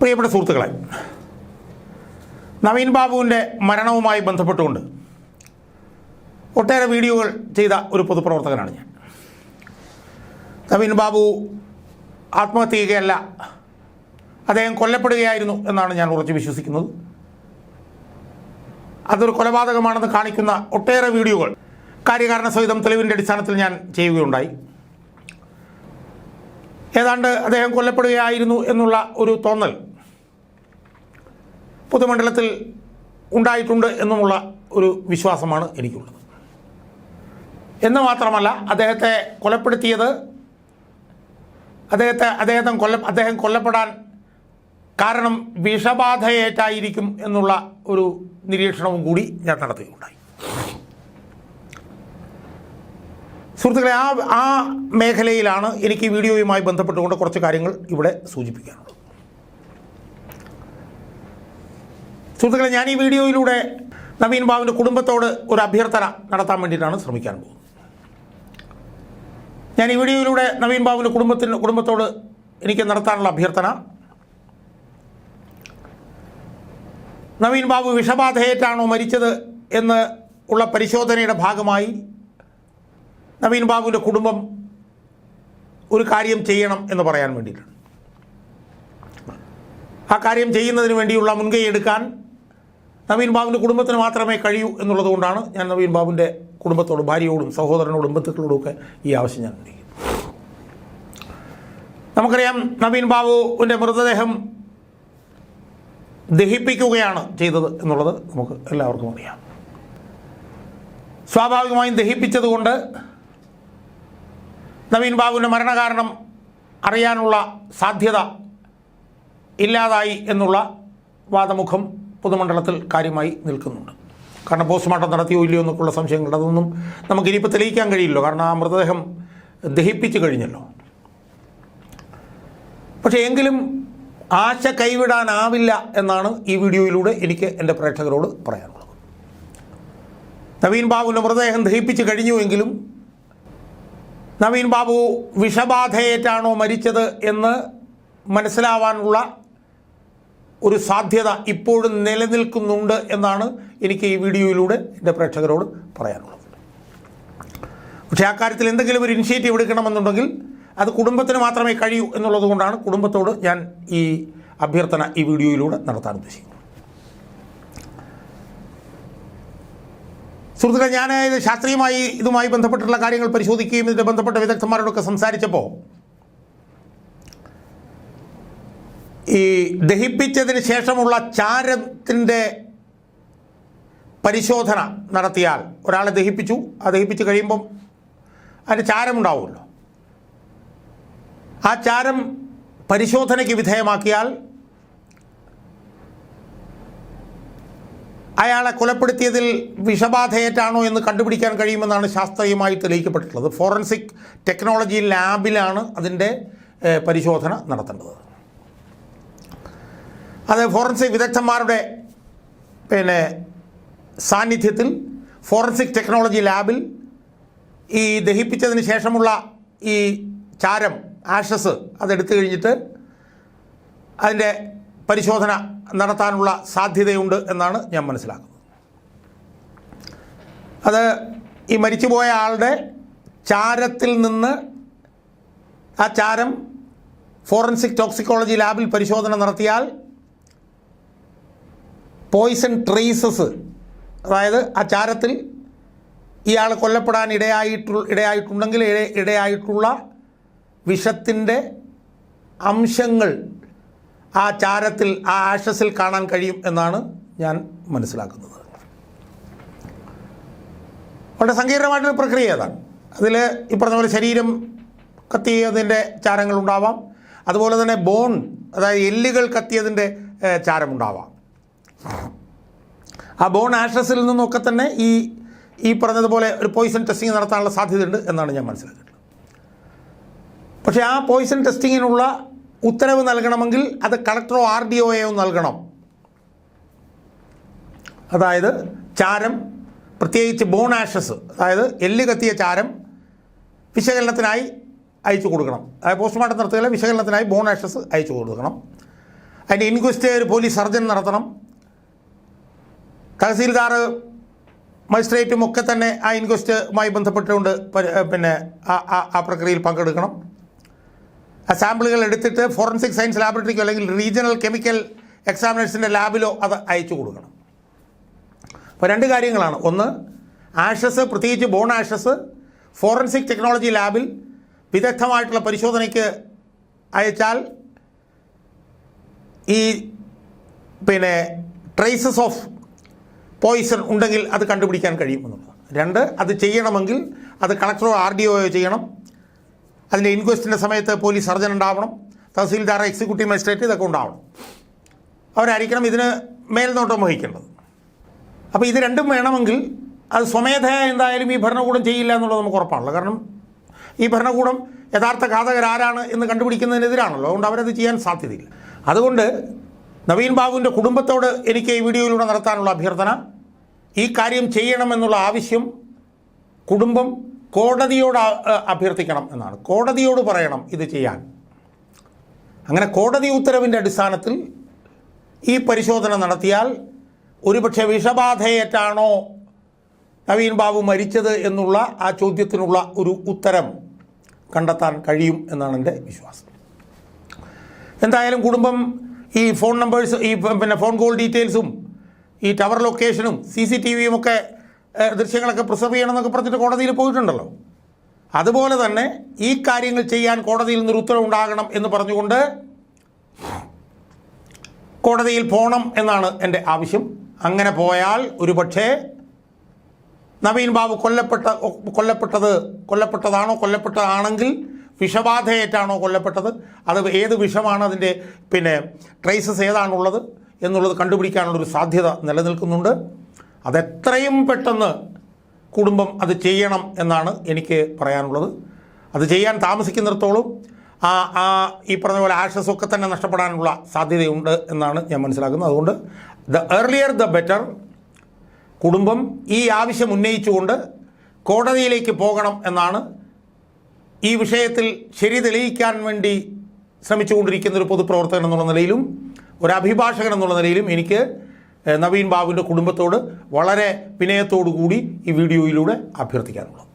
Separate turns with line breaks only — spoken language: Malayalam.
പ്രിയപ്പെട്ട സുഹൃത്തുക്കളെ നവീൻ ബാബുവിന്റെ മരണവുമായി ബന്ധപ്പെട്ടുകൊണ്ട് ഒട്ടേറെ വീഡിയോകൾ ചെയ്ത ഒരു പൊതുപ്രവർത്തകനാണ് ഞാൻ. നവീൻ ബാബു ആത്മഹത്യ ചെയ്യുകയല്ല അദ്ദേഹം കൊല്ലപ്പെടുകയായിരുന്നു എന്നാണ് ഞാൻ ഉറച്ചു വിശ്വസിക്കുന്നത്. അതൊരു കൊലപാതകമാണെന്ന് കാണിക്കുന്ന ഒട്ടേറെ വീഡിയോകൾ കാര്യകാരണ സഹിതം തെളിവിന്റെ അടിസ്ഥാനത്തിൽ ഞാൻ ചെയ്യുകയുണ്ടായി. ഏതാണ്ട് അദ്ദേഹം കൊല്ലപ്പെടുകയായിരുന്നു എന്നുള്ള ഒരു തോന്നൽ പൊതുമണ്ഡലത്തിൽ ഉണ്ടായിട്ടുണ്ട് എന്നുമുള്ള ഒരു വിശ്വാസമാണ് എനിക്കുള്ളത്. എന്ന് മാത്രമല്ല അദ്ദേഹത്തെ കൊലപ്പെടുത്തിയത് അദ്ദേഹത്തെ അദ്ദേഹത്തെ കൊല്ല അദ്ദേഹം കൊല്ലപ്പെടാൻ കാരണം വിഷബാധയേറ്റായിരിക്കും എന്നുള്ള ഒരു നിരീക്ഷണവും കൂടി ഞാൻ നടത്തുകയുണ്ടായി. സുഹൃത്തുക്കളെ ആ ആ മേഖലയിലാണ് എനിക്ക് വീഡിയോയുമായി ബന്ധപ്പെട്ടുകൊണ്ട് കുറച്ച് കാര്യങ്ങൾ ഇവിടെ സൂചിപ്പിക്കാനുള്ളത്. സുഹൃത്തുക്കളെ ഞാൻ ഈ വീഡിയോയിലൂടെ നവീൻ ബാബുവിന്റെ കുടുംബത്തോട് ഒരു അഭ്യർത്ഥന നടത്താൻ വേണ്ടിയിട്ടാണ് ശ്രമിക്കാൻ പോകുന്നത്. ഞാൻ ഈ വീഡിയോയിലൂടെ നവീൻ ബാബുവിന്റെ കുടുംബത്തിന് കുടുംബത്തോട് എനിക്ക് നടത്താനുള്ള അഭ്യർത്ഥന. നവീൻ ബാബു വിഷബാധയേറ്റാണോ മരിച്ചത് എന്ന് ഉള്ള പരിശോധനയുടെ ഭാഗമായി നവീൻ ബാബുവിന്റെ കുടുംബം ഒരു കാര്യം ചെയ്യണം എന്ന് പറയാൻ വേണ്ടിയിട്ടാണ്. ആ കാര്യം ചെയ്യുന്നതിന് വേണ്ടിയുള്ള മുൻകൈ എടുക്കാൻ നവീൻ ബാബുവിന്റെ കുടുംബത്തിന് മാത്രമേ കഴിയൂ എന്നുള്ളതുകൊണ്ടാണ് ഞാൻ നവീൻ ബാബുവിന്റെ കുടുംബത്തോടും ഭാര്യയോടും സഹോദരനോടും ബന്ധുക്കളോടും ഒക്കെ ഈ ആവശ്യം ഞാൻ ഉന്നയിക്കുന്നു. നമുക്കറിയാം നവീൻ ബാബുവിന്റെ മൃതദേഹം ദഹിപ്പിക്കുകയാണ് ചെയ്തത് എന്നുള്ളത് നമുക്ക് എല്ലാവർക്കും അറിയാം. സ്വാഭാവികമായും ദഹിപ്പിച്ചതുകൊണ്ട് നവീൻ ബാബുവിന്റെ മരണകാരണം അറിയാനുള്ള സാധ്യത ഇല്ലാതായി എന്നുള്ള വാദമുഖം പൊതുമണ്ഡലത്തിൽ കാര്യമായി നിൽക്കുന്നുണ്ട്. കാരണം പോസ്റ്റ്മോർട്ടം നടത്തിയോ ഇല്ലയോ എന്നൊക്കെയുള്ള സംശയങ്ങൾ അതൊന്നും നമുക്ക് ഇനിയിപ്പോൾ തെളിയിക്കാൻ കഴിയില്ലോ കാരണം ആ മൃതദേഹം ദഹിപ്പിച്ച് കഴിഞ്ഞല്ലോ. പക്ഷേ എങ്കിലും ആശ കൈവിടാനാവില്ല എന്നാണ് ഈ വീഡിയോയിലൂടെ എനിക്ക് എന്റെ പ്രേക്ഷകരോട് പറയാനുള്ളത്. നവീൻ ബാബുവിന്റെ മൃതദേഹം ദഹിപ്പിച്ച് കഴിഞ്ഞുവെങ്കിലും നവീൻ ബാബു വിഷബാധയേറ്റാണോ മരിച്ചത് എന്ന് മനസ്സിലാവാനുള്ള ഒരു സാധ്യത ഇപ്പോഴും നിലനിൽക്കുന്നുണ്ട് എന്നാണ് എനിക്ക് ഈ വീഡിയോയിലൂടെ എന്റെ പ്രേക്ഷകരോട് പറയാനുള്ളത്. പക്ഷേ ആ കാര്യത്തിൽ എന്തെങ്കിലും ഒരു ഇനിഷ്യേറ്റീവ് എടുക്കണമെന്നുണ്ടെങ്കിൽ അത് കുടുംബത്തിന് മാത്രമേ കഴിയൂ എന്നുള്ളത് കൊണ്ടാണ് കുടുംബത്തോട് ഞാൻ ഈ അഭ്യർത്ഥന ഈ വീഡിയോയിലൂടെ നടത്താൻ ഉദ്ദേശിക്കുന്നത്. സുഹൃത്തുക്കളെ ഞാൻ ശാസ്ത്രീയമായി ഇതുമായി ബന്ധപ്പെട്ടിട്ടുള്ള കാര്യങ്ങൾ പരിശോധിക്കുകയും ഇതിന്റെ ബന്ധപ്പെട്ട വിദഗ്ധന്മാരോടൊക്കെ സംസാരിച്ചപ്പോൾ ഈ ദഹിപ്പിച്ചതിന് ശേഷമുള്ള ചാരത്തിന്റെ പരിശോധന നടത്തിയാൽ ഒരാളെ ദഹിപ്പിച്ചു. ആ ദഹിപ്പിച്ച് കഴിയുമ്പം അതിന് ചാരമുണ്ടാവുമല്ലോ. ആ ചാരം പരിശോധനയ്ക്ക് വിധേയമാക്കിയാൽ അയാളെ കൊലപ്പെടുത്തിയതിൽ വിഷബാധയേറ്റാണോ എന്ന് കണ്ടുപിടിക്കാൻ കഴിയുമെന്നാണ് ശാസ്ത്രീയമായി തെളിയിക്കപ്പെട്ടിട്ടുള്ളത്. ഫോറൻസിക് ടെക്നോളജി ലാബിലാണ് അതിന്റെ പരിശോധന നടത്തേണ്ടത്. അത് ഫോറൻസിക് വിദഗ്ധന്മാരുടെ പിന്നെ സാന്നിധ്യത്തിൽ ഫോറൻസിക് ടെക്നോളജി ലാബിൽ ഈ ദഹിപ്പിച്ചതിന് ശേഷമുള്ള ഈ ചാരം ആഷസ് അതെടുത്തു കഴിഞ്ഞിട്ട് അതിന്റെ പരിശോധന നടത്താനുള്ള സാധ്യതയുണ്ട് എന്നാണ് ഞാൻ മനസ്സിലാക്കുന്നത്. അത് ഈ മരിച്ചുപോയ ആളുടെ ചാരത്തിൽ നിന്ന് ആ ചാരം ഫോറൻസിക് ടോക്സിക്കോളജി ലാബിൽ പരിശോധന നടത്തിയാൽ പോയിസൺ ട്രേസസ് അതായത് ആ ചാരത്തിൽ ഇയാൾ കൊല്ലപ്പെടാൻ ഇടയായിട്ടു ഇടയായിട്ടുണ്ടെങ്കിൽ ഇടയായിട്ടുള്ള വിഷത്തിന്റെ അംശങ്ങൾ ആ ചാരത്തിൽ ആ ആഷസിൽ കാണാൻ കഴിയും എന്നാണ് ഞാൻ മനസ്സിലാക്കുന്നത്. വളരെ സങ്കീർണമായിട്ടൊരു പ്രക്രിയ അതാണ്. അതിൽ ഈ പറഞ്ഞ പോലെ ശരീരം കത്തിയതിന്റെ ചാരങ്ങളുണ്ടാവാം അതുപോലെ തന്നെ ബോൺ അതായത് എല്ലുകൾ കത്തിയതിന്റെ ചാരമുണ്ടാവാം ആ ബോൺ ആഷസിൽ നിന്നൊക്കെ തന്നെ ഈ ഈ പറഞ്ഞതുപോലെ ഒരു പോയിസൺ ടെസ്റ്റിംഗ് നടത്താനുള്ള സാധ്യതയുണ്ട് എന്നാണ് ഞാൻ മനസ്സിലാക്കിയിട്ടുള്ളത്. പക്ഷേ ആ പോയിസൺ ടെസ്റ്റിങ്ങിനുള്ള ഉത്തരവ് നൽകണമെങ്കിൽ അത് കളക്ടറോ ആർ ഡി ഒയോ നൽകണം. അതായത് ചാരം പ്രത്യേകിച്ച് ബോൺ ആഷസ് അതായത് എല്ല് കത്തിയ ചാരം വിശകലനത്തിനായി അയച്ചു കൊടുക്കണം. അതായത് പോസ്റ്റ്മോർട്ടം നടത്തുകയില്ല വിശകലനത്തിനായി ബോൺ ആഷസ് അയച്ചു കൊടുക്കണം. അതിന്റെ ഇൻക്വസ്റ്റ് ഒരു പോലീസ് സർജൻ നടത്തണം. തഹസീൽദാർ മജിസ്ട്രേറ്റും ഒക്കെ തന്നെ ആ ഇൻക്വസ്റ്റുമായി ബന്ധപ്പെട്ടുകൊണ്ട് പിന്നെ ആ- പ്രക്രിയയിൽ പങ്കെടുക്കണം. ആ സാമ്പിളുകൾ എടുത്തിട്ട് ഫോറൻസിക് സയൻസ് ലാബറട്ടറിക്കോ അല്ലെങ്കിൽ റീജിയണൽ കെമിക്കൽ എക്സാമിനേഴ്സിന്റെ ലാബിലോ അത് അയച്ചു കൊടുക്കണം. അപ്പോൾ രണ്ട് കാര്യങ്ങളാണ്. ഒന്ന് ആഷസ് പ്രത്യേകിച്ച് ബോൺ ആഷസ് ഫോറൻസിക് ടെക്നോളജി ലാബിൽ വിദഗ്ധമായിട്ടുള്ള പരിശോധനയ്ക്ക് അയച്ചാൽ ഈ പിന്നെ ട്രേസസ് ഓഫ് പോയിസൺ ഉണ്ടെങ്കിൽ അത് കണ്ടുപിടിക്കാൻ കഴിയും എന്നുള്ളതാണ്. രണ്ട് അത് ചെയ്യണമെങ്കിൽ അത് കളക്ടറോ ആർ ഡി ഒയോ ചെയ്യണം. അതിന്റെ ഇൻക്വസ്റ്റിന്റെ സമയത്ത് പോലീസ് സർജൻ ഉണ്ടാവണം. തഹസീൽദാർ എക്സിക്യൂട്ടീവ് മജിസ്ട്രേറ്റ് ഇതൊക്കെ ഉണ്ടാവണം. അവരായിരിക്കണം ഇതിന് മേൽനോട്ടം വഹിക്കേണ്ടത്. അപ്പോൾ ഇത് രണ്ടും വേണമെങ്കിൽ അത് സ്വമേധയാ എന്തായാലും ഈ ഭരണകൂടം ചെയ്യില്ല എന്നുള്ളത് നമുക്ക് ഉറപ്പാണല്ലോ. കാരണം ഈ ഭരണകൂടം യഥാർത്ഥ ഘാതകരാരാണ് എന്ന് കണ്ടുപിടിക്കുന്നതിനെതിരാണല്ലോ. അതുകൊണ്ട് അവരത് ചെയ്യാൻ സാധ്യതയില്ല. അതുകൊണ്ട് നവീൻ ബാബുവിന്റെ കുടുംബത്തോട് എനിക്ക് ഈ വീഡിയോയിലൂടെ നടത്താനുള്ള അഭ്യർത്ഥന ഈ കാര്യം ചെയ്യണമെന്നുള്ള ആവശ്യം കുടുംബം കോടതിയോട് അഭ്യർത്ഥിക്കണം എന്നാണ്. കോടതിയോട് പറയണം ഇത് ചെയ്യാൻ. അങ്ങനെ കോടതി ഉത്തരവിന്റെ അടിസ്ഥാനത്തിൽ ഈ പരിശോധന നടത്തിയാൽ ഒരുപക്ഷെ വിഷബാധയേറ്റാണോ നവീൻ ബാബു മരിച്ചത് എന്നുള്ള ആ ചോദ്യത്തിനുള്ള ഒരു ഉത്തരം കണ്ടെത്താൻ കഴിയും എന്നാണ് എന്റെ വിശ്വാസം. എന്തായാലും കുടുംബം ഈ ഫോൺ നമ്പേഴ്സ് ഈ പിന്നെ ഫോൺ കോൾ ഡീറ്റെയിൽസും ഈ ടവർ ലൊക്കേഷനും സി സി ടി വിയും ഒക്കെ ദൃശ്യങ്ങളൊക്കെ പ്രിസർവ് ചെയ്യണമെന്നൊക്കെ പറഞ്ഞിട്ട് കോടതിയിൽ പോയിട്ടുണ്ടല്ലോ. അതുപോലെ തന്നെ ഈ കാര്യങ്ങൾ ചെയ്യാൻ കോടതിയിൽ നിന്നൊരു ഉത്തരവുണ്ടാകണം എന്ന് പറഞ്ഞുകൊണ്ട് കോടതിയിൽ പോകണം എന്നാണ് എന്റെ ആവശ്യം. അങ്ങനെ പോയാൽ ഒരുപക്ഷേ നവീൻ ബാബു കൊല്ലപ്പെട്ട കൊല്ലപ്പെട്ടത് കൊല്ലപ്പെട്ടതാണോ കൊല്ലപ്പെട്ടതാണെങ്കിൽ വിഷബാധയേറ്റാണോ കൊല്ലപ്പെട്ടത്? അത് ഏത് വിഷമാണ് അതിന്റെ പിന്നെ ട്രേസസ് ഏതാണുള്ളത് എന്നുള്ളത് കണ്ടുപിടിക്കാനുള്ളൊരു സാധ്യത നിലനിൽക്കുന്നുണ്ട്. അതെത്രയും പെട്ടെന്ന് കുടുംബം അത് ചെയ്യണം എന്നാണ് എനിക്ക് പറയാനുള്ളത്. അത് ചെയ്യാൻ താമസിക്കുന്നിടത്തോളം ആ ആ ഈ പറഞ്ഞ പോലെ ആഷസ് ഒക്കെ തന്നെ നഷ്ടപ്പെടാനുള്ള സാധ്യതയുണ്ട് എന്നാണ് ഞാൻ മനസ്സിലാക്കുന്നത്. അതുകൊണ്ട് ദ ഏർലിയർ ദ ബെറ്റർ കുടുംബം ഈ ആവശ്യം ഉന്നയിച്ചുകൊണ്ട് കോടതിയിലേക്ക് പോകണം എന്നാണ് ഈ വിഷയത്തിൽ ശരി തെളിയിക്കാൻ വേണ്ടി ശ്രമിച്ചുകൊണ്ടിരിക്കുന്ന ഒരു പൊതുപ്രവർത്തകൻ എന്നുള്ള നിലയിലും ഒരു അഭിഭാഷകൻ എന്നുള്ള നിലയിലും എനിക്ക് നവീൻ ബാബുവിന്റെ കുടുംബത്തോട് വളരെ വിനയത്തോടു കൂടി ഈ വീഡിയോയിലൂടെ അഭ്യർത്ഥിക്കാനുള്ളത്.